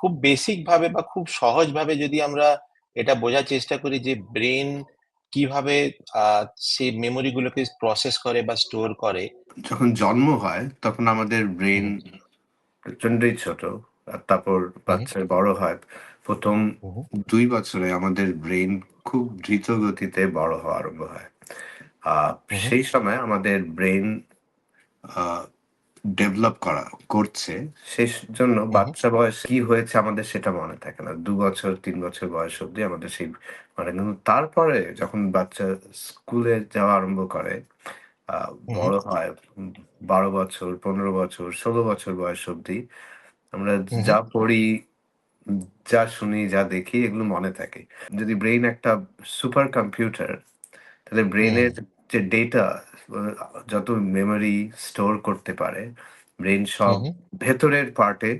খুব বেসিক ভাবে বা খুব সহজভাবে যদি আমরা এটা বোঝার চেষ্টা করি যে ব্রেন কীভাবে সেই মেমোরি গুলোকে প্রসেস করে বা স্টোর করে। যখন জন্ম হয় তখন আমাদের ব্রেন প্রচন্ডই ছোট। আর তারপর বাচ্চা বড় হয়। ১ম হু, হু, ২ বছরে আমাদের ব্রেইন খুব দ্রুত গতিতে বড় হওয়া আরম্ভ হয়। সেই সময় আমাদের ব্রেইন আ ডেভেলপ করা করছে। সেই জন্য বাচ্চা বয়সে কি হয়েছে আমাদের সেটা মনে থাকে না। ২ বছর ৩ বছর বয়স অব্দি আমাদের সেই মানে কিন্তু তারপরে যখন বাচ্চা স্কুলে যাওয়া আরম্ভ করে, বড় হয় বারো বছর, ১৫ বছর, ১৬ বছর বয়স অব্দি আমরা যা পড়ি, যা শুনি, যা দেখি এগুলো মনে থাকে। যদি ব্রেইন একটা সুপার কম্পিউটার তাহলে ব্রেইনের যে ডেটা যত মেমোরি স্টোর করতে পারে, ব্রেইন হু, সব ভেতরের পার্টে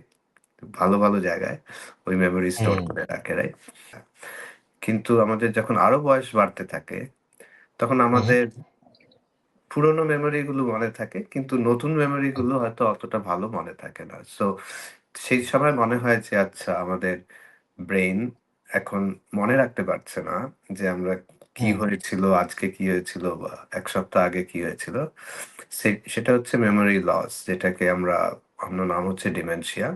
ভালো, ভালো জায়গায় ওই মেমোরি স্টোর করে রাখে, রাইট? কিন্তু আমাদের যখন আরও বয়স বাড়তে থাকে, তখন আমাদের পুরোনো মেমোরি গুলো মনে থাকে। কিন্তু নতুন মেমোরি গুলো হয়তো অতটা ভালো মনে থাকে না। সো সেই সময় মনে হয় যে আচ্ছা আমাদের ব্রেইন এখন মনে রাখতে পারছে না যে আমরা কি হুম। হয়েছিল, আজকে কি হয়েছিল বা এক সপ্তাহ আগে কি হয়েছিল। সে সেটা হচ্ছে মেমোরি লস যেটাকে আমরা অন্য নাম হচ্ছে ডিমেনশিয়া।